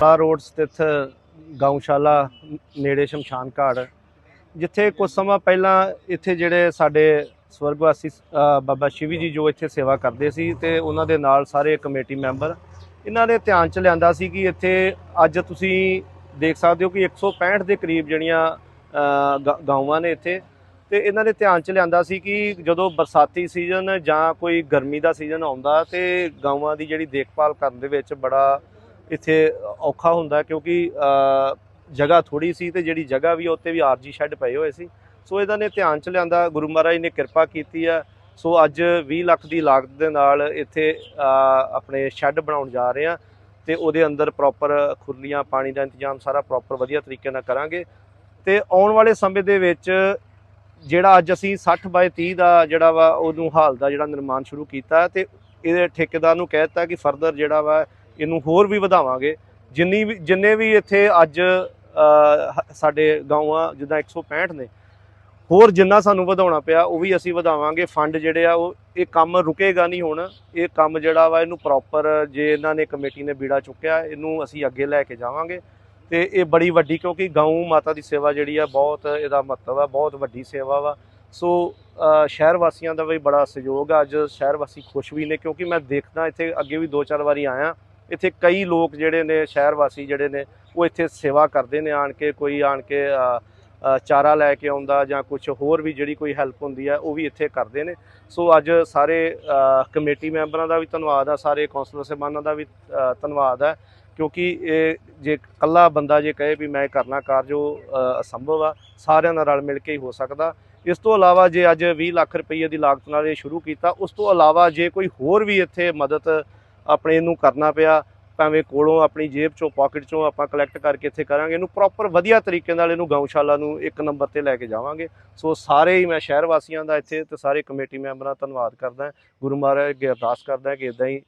ਲਾ ਰੋਡ ਸਥਿਤ ਗਊਸ਼ਾਲਾ, ਨੇੜੇ ਸ਼ਮਸ਼ਾਨ ਘਾਟ, ਜਿੱਥੇ ਕੁਝ ਸਮਾਂ ਪਹਿਲਾਂ ਇੱਥੇ ਜਿਹੜੇ ਸਾਡੇ ਸਵਰਗਵਾਸੀ ਬਾਬਾ ਸ਼ਿਵੀ ਜੀ ਜੋ ਇੱਥੇ ਸੇਵਾ ਕਰਦੇ ਸੀ ਤੇ ਉਹਨਾਂ ਦੇ ਨਾਲ ਸਾਰੇ ਕਮੇਟੀ ਮੈਂਬਰ ਇਹਨਾਂ ਨੇ ਧਿਆਨ ਚ ਲਿਆਂਦਾ ਸੀ ਕਿ ਇੱਥੇ ਅੱਜ ਤੁਸੀਂ ਦੇਖ ਸਕਦੇ ਹੋ ਕਿ 165 ਦੇ ਕਰੀਬ ਜਿਹੜੀਆਂ ਗ- ਗਾਵਾਂ ਨੇ ਇੱਥੇ ਤੇ ਇਹਨਾਂ ਨੇ ਧਿਆਨ ਚ ਲਿਆਂਦਾ ਸੀ ਕਿ ਜਦੋਂ ਬਰਸਾਤੀ ਸੀਜ਼ਨ ਜਾਂ ਕੋਈ ਗਰਮੀ ਦਾ ਸੀਜ਼ਨ ਆਉਂਦਾ ਤੇ ਗਾਵਾਂ ਦੀ ਜਿਹੜੀ ਦੇਖਭਾਲ ਕਰਨ ਦੇ ਵਿੱਚ ਬੜਾ ਇੱਥੇ ਔਖਾ ਹੁੰਦਾ ਕਿਉਂਕਿ ਜਗ੍ਹਾ ਥੋੜੀ ਸੀ ਤੇ ਜਿਹੜੀ ਜਗ੍ਹਾ ਵੀ ਆ, ਉੱਤੇ ਵੀ ਆਰਜੀ ਸ਼ੈੱਡ ਪਏ ਹੋਏ ਸੀ। ਸੋ ਇਹਨਾਂ ਨੇ ਧਿਆਨ ਚ ਲਿਆਂਦਾ ਗੁਰੂ ਮਹਾਰਾਜ ਨੇ ਕਿਰਪਾ ਕੀਤੀ ਆ। ਸੋ ਅੱਜ 20 ਲੱਖ ਦੀ ਲਾਗਤ ਦੇ ਨਾਲ ਇੱਥੇ ਆਪਣੇ ਸ਼ੈੱਡ ਬਣਾਉਣ ਜਾ ਰਹੇ ਆ ਤੇ ਉਹਦੇ ਅੰਦਰ ਪ੍ਰੋਪਰ ਖੁਰਲੀਆਂ ਪਾਣੀ ਦਾ ਇੰਤਜ਼ਾਮ ਸਾਰਾ ਪ੍ਰੋਪਰ ਵਧੀਆ ਤਰੀਕੇ ਨਾਲ ਕਰਾਂਗੇ। ਤੇ ਆਉਣ ਵਾਲੇ ਸਮੇਂ ਦੇ ਵਿੱਚ ਜਿਹੜਾ ਅੱਜ ਅਸੀਂ 60 ਬਾਏ 30 ਦਾ ਜਿਹੜਾ ਵਾ ਉਹਨੂੰ ਹਾਲ ਦਾ ਜਿਹੜਾ ਨਿਰਮਾਣ ਸ਼ੁਰੂ ਕੀਤਾ ਤੇ ਇਹਦੇ ਠੇਕੇਦਾਰ ਨੂੰ ਕਹਿ ਦਿੱਤਾ ਕਿ ਫਰਦਰ ਜਿਹੜਾ ਵਾ ਇਹਨੂੰ ਹੋਰ ਵੀ ਵਧਾਵਾਂਗੇ। ਜਿੰਨੀ ਵੀ ਜਿੰਨੇ ਵੀ ਇੱਥੇ ਅੱਜ ਅ, ਹ- ਸਾਡੇ ਗਾਵਾਂ ਜਿੱਦਾਂ 165 ਨੇ ਹੋਰ ਜਿੰਨਾ ਸਾਨੂੰ ਵਧਾਉਣਾ ਪਿਆ ਉਹ ਵੀ ਅਸੀਂ ਵਧਾਵਾਂਗੇ। ਫੰਡ ਜਿਹੜੇ ਆ ਉਹ ਇਹ ਕੰਮ ਰੁਕੇਗਾ ਨਹੀਂ ਹੁਣ। ਇਹ ਕੰਮ ਜਿਹੜਾ ਵਾ ਇਹਨੂੰ ਪ੍ਰੋਪਰ ਜੇ ਇਹਨਾਂ ਨੇ ਕਮੇਟੀ ਨੇ ਬੀੜਾ ਚੁੱਕਿਆ ਇਹਨੂੰ ਅਸੀਂ ਅੱਗੇ ਲੈ ਕੇ ਜਾਵਾਂਗੇ। ਤੇ ਇਹ ਬੜੀ ਵੱਡੀ ਕਿਉਂਕਿ ਗਊ ਮਾਤਾ ਦੀ ਸੇਵਾ ਜਿਹੜੀ ਆ ਬਹੁਤ ਇਹਦਾ ਮਹੱਤਵ ਆ ਬਹੁਤ ਵੱਡੀ ਸੇਵਾ ਵਾ। ਸੋ ਸ਼ਹਿਰ ਵਾਸੀਆਂ ਦਾ ਵੀ ਬੜਾ ਸਹਿਯੋਗ ਆ। ਅੱਜ ਸ਼ਹਿਰ ਵਾਸੀ ਖੁਸ਼ ਵੀ ਨੇ ਕਿਉਂਕਿ ਮੈਂ ਦੇਖਦਾ ਇੱਥੇ ਅੱਗੇ ਵੀ ਦੋ ਚਾਰ ਵਾਰੀ ਆਇਆ। ਇੱਥੇ ਕਈ ਲੋਕ ਜਿਹੜੇ ਨੇ ਸ਼ਹਿਰ ਵਾਸੀ ਜਿਹੜੇ ਨੇ, ਉਹ ਇੱਥੇ ਸੇਵਾ ਕਰਦੇ ਨੇ, ਆਣ ਕੇ ਕੋਈ ਆਣ ਕੇ ਚਾਰਾ ਲੈ ਕੇ ਆਉਂਦਾ ਜਾਂ ਕੁਝ ਹੋਰ ਵੀ ਜਿਹੜੀ ਕੋਈ ਹੈਲਪ ਹੁੰਦੀ ਹੈ, ਉਹ ਵੀ ਇੱਥੇ ਕਰਦੇ ਨੇ। ਸੋ ਅੱਜ ਸਾਰੇ ਕਮੇਟੀ ਮੈਂਬਰਾਂ ਦਾ ਵੀ ਧੰਨਵਾਦ ਆ, ਸਾਰੇ ਕੌਂਸਲਰ ਸਾਹਿਬਾਨਾਂ ਦਾ ਵੀ ਧੰਨਵਾਦ ਹੈ ਕਿਉਂਕਿ ਇਹ ਜੇ ਇਕੱਲਾ ਬੰਦਾ ਜੇ ਕਹੇ ਵੀ ਮੈਂ ਕਰਨਾ ਕਾਰਜ, ਉਹ ਅਸੰਭਵ ਆ, ਸਾਰਿਆਂ ਨਾਲ ਰਲ ਮਿਲ ਕੇ ਹੀ ਹੋ ਸਕਦਾ। ਇਸ ਤੋਂ ਇਲਾਵਾ ਜੇ ਅੱਜ 20 ਲੱਖ ਰੁਪਏ ਦੀ ਲਾਗਤ ਨਾਲ ਇਹ ਸ਼ੁਰੂ ਕੀਤਾ, ਉਸ ਤੋਂ ਇਲਾਵਾ ਜੇ ਕੋਈ ਹੋਰ ਵੀ ਇੱਥੇ ਮਦਦ ਆਪਣੇ ਨੂੰ ਕਰਨਾ ਪਿਆ ਭਾਵੇਂ ਕੋਲੋਂ ਆਪਣੀ ਜੇਬ ਚੋਂ ਪਾਕਟ ਚੋਂ ਆਪਾਂ ਕਲੈਕਟ ਕਰਕੇ ਇੱਥੇ ਕਰਾਂਗੇ। ਇਹਨੂੰ ਪ੍ਰੋਪਰ ਵਧੀਆ ਤਰੀਕੇ ਨਾਲ ਇਹਨੂੰ ਗਊਸ਼ਾਲਾ ਨੂੰ ਇੱਕ ਨੰਬਰ ਤੇ ਲੈ ਕੇ ਜਾਵਾਂਗੇ। ਸੋ ਸਾਰੇ ਹੀ ਮੈਂ ਸ਼ਹਿਰ ਵਾਸੀਆਂ ਦਾ ਇੱਥੇ ਤੇ ਸਾਰੇ ਕਮੇਟੀ ਮੈਂਬਰਾਂ ਦਾ ਧੰਨਵਾਦ ਕਰਦਾ ਗੁਰੂ ਮਹਾਰਾਜ ਅੱਗੇ ਅਰਦਾਸ ਕਰਦਾ ਕਿ ਇਦਾਂ ਹੀ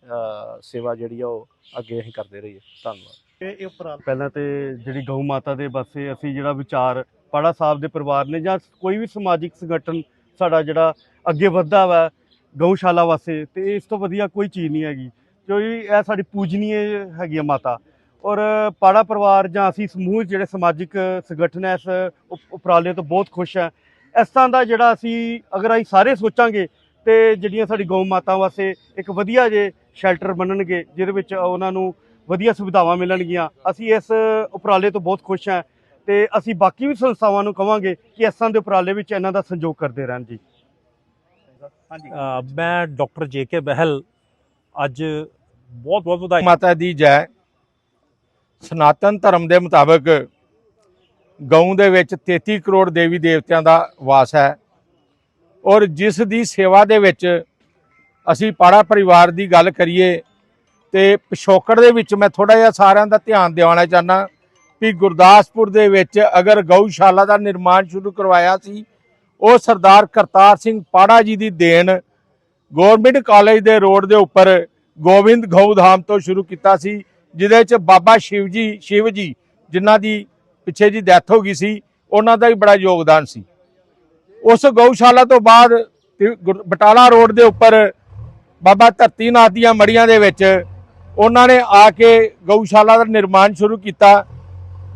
ਸੇਵਾ ਜਿਹੜੀ ਆ ਉਹ ਅੱਗੇ ਅਸੀਂ ਕਰਦੇ ਰਹੀਏ। ਧੰਨਵਾਦ। ਇਹ ਇਹ ਉਪਰਾਲਾ? ਪਹਿਲਾਂ ਤੇ ਜਿਹੜੀ ਗਊ ਮਾਤਾ ਦੇ ਪਾਸੇ ਅਸੀਂ ਜਿਹੜਾ ਵਿਚਾਰ ਪਾੜਾ ਸਾਹਿਬ ਦੇ ਪਰਿਵਾਰ ਨੇ ਜਾਂ ਕੋਈ ਵੀ ਸਮਾਜਿਕ ਸੰਗਠਨ ਸਾਡਾ ਜਿਹੜਾ ਅੱਗੇ ਵੱਧਦਾ ਵਾ ਗਊਸ਼ਾਲਾ ਵਾਸਤੇ ਤੇ ਇਸ ਤੋਂ ਵਧੀਆ ਕੋਈ ਚੀਜ਼ ਨਹੀਂ ਹੈਗੀ। ਕਿਉਂਕਿ ਇਹ ਸਾਡੀ ਪੂਜਨੀਏ ਹੈਗੀ ਆ ਮਾਤਾ। ਔਰ ਪਾੜਾ ਪਰਿਵਾਰ ਜਾਂ ਅਸੀਂ ਸਮੂਹ ਜਿਹੜੇ ਸਮਾਜਿਕ ਸੰਗਠਨ ਹੈ, ਇਸ ਉਪ- ਉਪਰਾਲੇ ਤੋਂ ਬਹੁਤ ਖੁਸ਼ ਹੈ। ਇਸ ਤਰ੍ਹਾਂ ਦਾ ਜਿਹੜਾ ਅਸੀਂ ਅਗਰ ਅਸੀਂ ਸਾਰੇ ਸੋਚਾਂਗੇ ਤੇ ਜਿਹੜੀਆਂ ਸਾਡੀ ਗਊ ਮਾਤਾ ਵਾਸਤੇ ਇੱਕ ਵਧੀਆ ਜੇ ਸ਼ੈਲਟਰ ਬਣਨਗੇ, ਜਿਹਦੇ ਵਿੱਚ ਉਹਨਾਂ ਨੂੰ ਵਧੀਆ ਸੁਵਿਧਾਵਾਂ ਮਿਲਣਗੀਆਂ, ਅਸੀਂ ਇਸ ਉਪਰਾਲੇ ਤੋਂ ਬਹੁਤ ਖੁਸ਼ ਹਾਂ ਤੇ ਅਸੀਂ ਬਾਕੀ ਵੀ ਸੰਸਥਾਵਾਂ ਨੂੰ ਕਵਾਂਗੇ ਕਿ ਇਸ ਤਰ੍ਹਾਂ ਦੇ ਉਪਰਾਲੇ ਵਿੱਚ ਇਹਨਾਂ ਦਾ ਸੰਯੋਗ ਕਰਦੇ ਰਹਿਣ ਜੀ। ਹਾਂਜੀ ਮੈਂ ਡਾਕਟਰ ਜੇ ਕੇ ਬਹਿਲ ਅੱਜ ਬਹੁਤ ਬਹੁਤ ਵਧਾਈ। ਮਾਤਾ ਦੀ ਜੈ। ਸਨਾਤਨ ਧਰਮ ਦੇ ਮੁਤਾਬਕ ਗਊ ਦੇ ਵਿੱਚ 33 ਕਰੋੜ ਦੇਵੀ ਦੇਵਤਿਆਂ ਦਾ ਵਾਸ ਹੈ ਔਰ ਜਿਸ ਦੀ ਸੇਵਾ ਦੇ ਵਿੱਚ ਅਸੀਂ ਪਾੜਾ ਪਰਿਵਾਰ ਦੀ ਗੱਲ ਕਰੀਏ ਤੇ ਪਿਛੋਕੜ ਦੇ ਵਿੱਚ ਮੈਂ ਥੋੜਾ ਜਿਹਾ ਸਾਰਿਆਂ ਦਾ ਧਿਆਨ ਦਿਵਾਉਣਾ ਚਾਹਨਾ ਕਿ ਗੁਰਦਾਸਪੁਰ ਦੇ ਵਿੱਚ ਅਗਰ ਗਊਸ਼ਾਲਾ ਦਾ ਨਿਰਮਾਣ ਸ਼ੁਰੂ ਕਰਵਾਇਆ ਸੀ, ਉਹ ਸਰਦਾਰ ਕਰਤਾਰ ਸਿੰਘ ਪਾੜਾ ਜੀ ਦੀ ਦੇਣ ਗਵਰਨਮੈਂਟ ਕਾਲਜ ਦੇ ਰੋਡ ਦੇ ਉੱਪਰ ਗੋਬਿੰਦ ਗਊਧਾਮ ਤੋਂ ਸ਼ੁਰੂ ਕੀਤਾ ਸੀ, ਜਿਹਦੇ ਚ ਬਾਬਾ ਸ਼ਿਵ ਜੀ ਸ਼ਿਵ ਜੀ ਜਿਨ੍ਹਾਂ ਦੀ ਪਿੱਛੇ ਜੀ ਡੈਥ ਹੋ ਗਈ ਸੀ, ਉਹਨਾਂ ਦਾ ਵੀ ਬੜਾ ਯੋਗਦਾਨ ਸੀ। ਉਸ ਗਊਸ਼ਾਲਾ ਤੋਂ ਬਾਅਦ ਗੁਰ- ਬਟਾਲਾ ਰੋਡ ਦੇ ਉੱਪਰ ਬਾਬਾ ਧਰਤੀ ਨਾਥ ਦੀਆਂ ਮੜੀਆਂ ਦੇ ਵਿੱਚ ਉਹਨਾਂ ਨੇ ਆ ਕੇ ਗਊਸ਼ਾਲਾ ਦਾ ਨਿਰਮਾਣ ਸ਼ੁਰੂ ਕੀਤਾ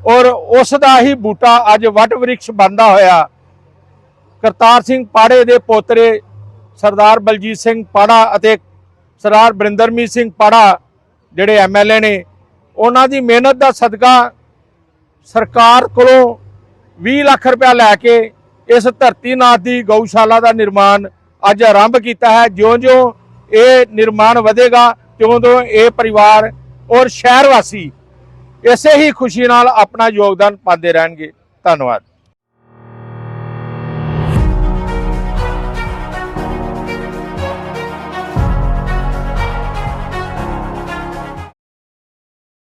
ਔਰ ਉਸ ਦਾ ਹੀ ਬੂਟਾ ਅੱਜ ਵਟ ਵ੍ਰਿਕਸ਼ ਬਣਦਾ ਹੋਇਆ ਕਰਤਾਰ ਸਿੰਘ ਪਾੜੇ ਦੇ ਪੋਤਰੇ ਸਰਦਾਰ ਬਲਜੀਤ ਸਿੰਘ ਪਾੜਾ ਅਤੇ ਸਰਦਾਰ ਬਰਿੰਦਰਮੀਤ ਸਿੰਘ ਪਾੜਾ ਜਿਹੜੇ ਐਮਐਲਏ ਨੇ, ਉਹਨਾਂ ਦੀ ਮਿਹਨਤ ਦਾ ਸਦਕਾ ਸਰਕਾਰ ਕੋਲੋਂ 20 ਲੱਖ ਰੁਪਇਆ ਲੈ ਕੇ ਇਸ ਧਰਤੀ ਨਾਥ ਦੀ ਗਊਸ਼ਾਲਾ ਦਾ ਨਿਰਮਾਣ ਅੱਜ ਆਰੰਭ ਕੀਤਾ ਹੈ। ਜਿਉਂ-ਜਿਉਂ ਇਹ ਨਿਰਮਾਣ ਵਧੇਗਾ, ਤਿਉਂ-ਤਿਉਂ ਇਹ ਪਰਿਵਾਰ ਔਰ ਸ਼ਹਿਰ ਵਾਸੀ ਇਸੇ ਹੀ ਖੁਸ਼ੀ ਨਾਲ ਆਪਣਾ ਯੋਗਦਾਨ ਪਾਉਂਦੇ ਰਹਿਣਗੇ। ਧੰਨਵਾਦ।